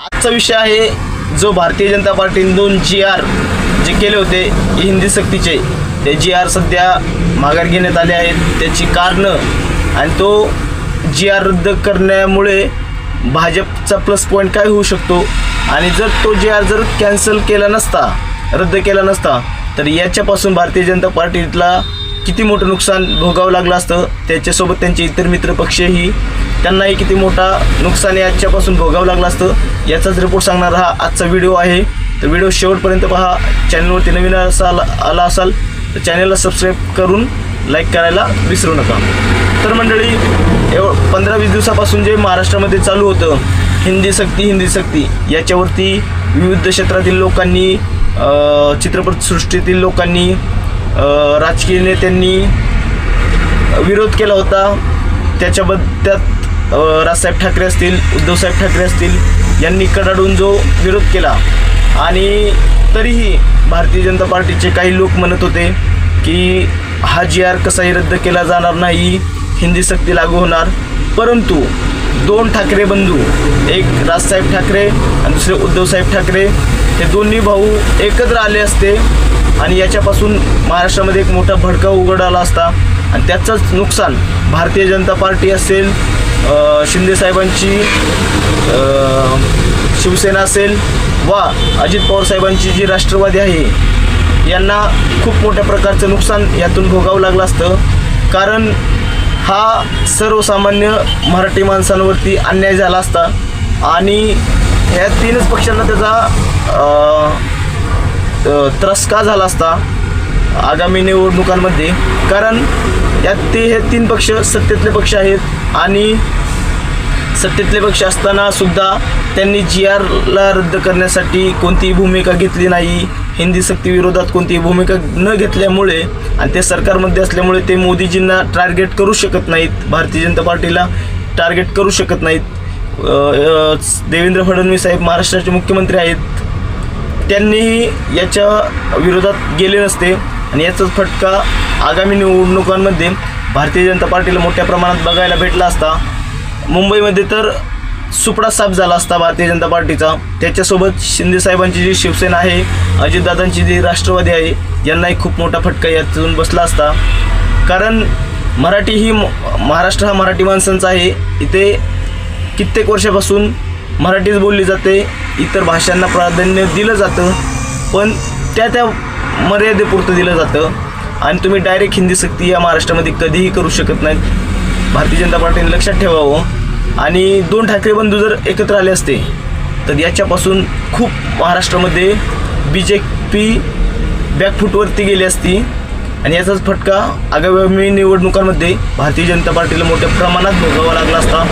आजचा विषय आहे जो भारतीय जनता पार्टीने दोन जी आर जे केले होते हिंदी सक्तीचे. ते जी आर सध्या माघार घेण्यात आले आहेत. त्याची कारणं आणि तो जी आर रद्द करण्यामुळे भाजपचा प्लस पॉईंट काय होऊ शकतो? आणि जर तो जी आर जर कॅन्सल केला नसता रद्द केला नसता तर याच्यापासून भारतीय जनता पार्टीला किती मोठं नुकसान भोगावं लागलं असतं? त्याच्यासोबत त्यांचे इतर मित्र पक्षही त्यांनाही किती मोठा नुकसान याच्यापासून भोगावं लागलं असतं. याचाच रिपोर्ट सांगणारा हा आजचा व्हिडिओ आहे. तर व्हिडिओ शेवटपर्यंत पहा. चॅनलवरती नवीन असाल आला असाल तर चॅनलला सबस्क्राईब करून लाईक करायला विसरू नका. तर मंडळी एव पंधरा वीस दिवसापासून जे महाराष्ट्रामध्ये चालू होतं हिंदी सक्ती हिंदी सक्ती याच्यावरती विविध क्षेत्रातील लोकांनी चित्रपटसृष्टीतील लोकांनी राजकीय नेत्यांनी विरोध केला होता. त्याच्याबद्दल त्यात राजसाहेब ठाकरे असतील उद्धवसाहेब ठाकरे असतील यांनी कडाडून जो विरोध केला आणि तरीही भारतीय जनता पार्टीचे काही लोक म्हणत होते की हा जी आर कसाही रद्द केला जाणार नाही हिंदी सक्ती लागू होणार. परंतु दोन ठाकरे बंधू एक राजसाहेब ठाकरे आणि दुसरे उद्धवसाहेब ठाकरे हे दोन्ही भाऊ एकत्र आले असते. आणि याच्यापासून महाराष्ट्रामध्ये एक मोठा भडका उघड आला असता. आणि त्याचंच नुकसान भारतीय जनता पार्टी असेल शिंदेसाहेबांची शिंदे साहेबांची शिवसेना असेल वा अजित पवार साहेबांची जी राष्ट्रवादी आहे यांना खूप मोठ्या प्रकारचं नुकसान यातून भोगावं लागलं असतं. कारण हा सर्वसामान्य मराठी माणसांवरती अन्याय झाला असता. आणि ह्या तीनच पक्षांना त्याचा त्रास का झाला असता आगामी निवडणुकांमध्ये? कारण यात ते हे तीन पक्ष सत्तेतले पक्ष आहेत आणि सत्तेतले पक्ष असताना सुद्धा त्यांनी जी आरला रद्द करण्यासाठी कोणतीही भूमिका घेतली नाही. हिंदी सक्ती विरोधात कोणतीही भूमिका न घेतल्यामुळे आणि ते सरकारमध्ये असल्यामुळे ते मोदीजींना टार्गेट करू शकत नाहीत. भारतीय जनता पार्टीला टार्गेट करू शकत नाहीत. देवेंद्र फडणवीस साहेब महाराष्ट्राचे मुख्यमंत्री आहेत. त्यांनीही याच्या विरोधात गेले नसते आणि याचाच फटका आगामी निवडणुकांमध्ये भारतीय जनता पार्टीला मोठ्या प्रमाणात बघायला भेटला असता. मुंबईमध्ये तर सुपडा साफ झाला असता भारतीय जनता पार्टीचा. त्याच्यासोबत शिंदेसाहेबांची जी शिवसेना आहे अजितदादांची जी राष्ट्रवादी आहे यांनाही खूप मोठा फटका यातून बसला असता. कारण मराठी ही म- महाराष्ट्र हा मराठी माणसांचा आहे. इथे कित्येक वर्षापासून मराठीच बोलली जाते इतर भाषांना प्राधान्य दिलं जातं पण त्या त्या मर्यादेपुरतं दिलं जातं. आणि तुम्ही डायरेक्ट हिंदी सक्ती या महाराष्ट्रामध्ये कधीही करू शकत नाहीत. भारतीय जनता पार्टीने लक्षात ठेवावं. आणि दोन ठाकरे बंधू जर एकत्र आले असते तर याच्यापासून खूप महाराष्ट्रामध्ये बी जे पी बॅकफूटवरती गेली असती. आणि याचाच फटका आगामी निवडणुकांमध्ये भारतीय जनता पार्टीला मोठ्या प्रमाणात भोगावा लागला असता.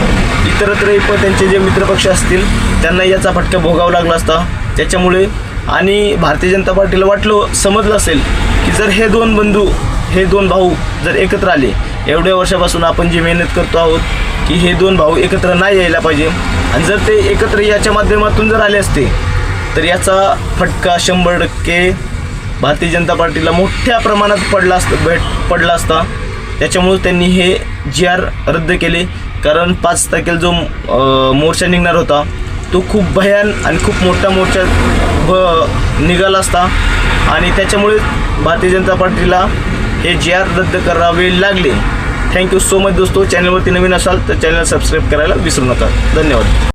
इतरत्रही पण त्यांचे जे मित्रपक्ष असतील त्यांना याचा फटका भोगावा लागला असता. त्याच्यामुळे आणि भारतीय जनता पार्टीला वाटलं समजलं असेल की जर हे दोन बंधू हे दोन भाऊ जर एकत्र आले एवढ्या वर्षापासून आपण जी मेहनत करतो आहोत की हे दोन भाऊ एकत्र नाही यायला पाहिजे. आणि जर ते एकत्र याच्या माध्यमातून जर आले असते तर याचा फटका शंभर टक्के भारतीय जनता पार्टीला मोठ्या प्रमाणात पडला असतं भेट पडला असता. त्याच्यामुळे त्यांनी हे जी आर रद्द केले. कारण पाच तारखेला जो मोर्चा निघणार होता तो खूप भयान आणि खूप मोठा मोर्चा ब निघाला असता. आणि त्याच्यामुळे भारतीय जनता पार्टीला हे जी आर रद्द करावे लागले. थँक्यू सो मच दोस्तो. चॅनलवरती नवीन असाल तर चॅनल सबस्क्राईब करायला विसरू नका. धन्यवाद.